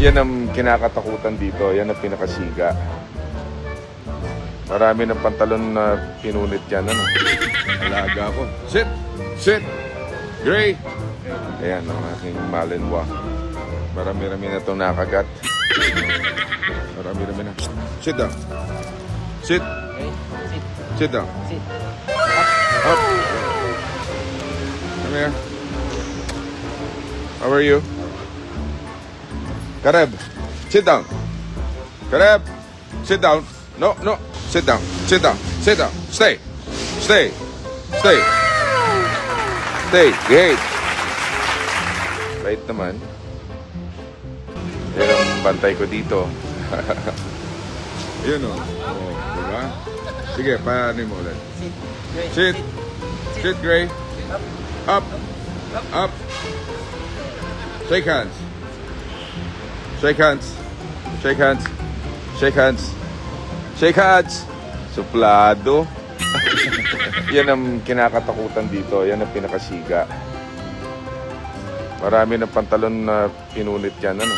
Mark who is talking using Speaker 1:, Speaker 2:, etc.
Speaker 1: yan ang kinakatakutan dito. Yan ang pinakasiga. Marami ng pantalon na pinunit yan. Ano? Alaga ko. Sit! Sit! Gray! Ayan ang aking malinwa. Marami-rami na itong nakagat. Marami-rami na. Sit down. Sit.
Speaker 2: Sit,
Speaker 1: Sit down.
Speaker 2: sit.
Speaker 1: Up. Come here. How are you? Kareb, sit down. Kareb, sit down. No, no. Sit down. Sit down. Sit down. Stay. Stay. Stay. Stay. Great. Bait naman. Yan ang bantay ko dito. Yun o. Oh, diba? Sige, paano mo ulit.
Speaker 2: Sit.
Speaker 1: Sit. Sit, Gray. Up. Up. Shake hands. Shake hands. Shake hands. Shake hands. Shake hands. Suplado. Yan ang kinakatakutan dito. Yan ang pinakasiga. Marami ng pantalon na pinunit yan. Ano?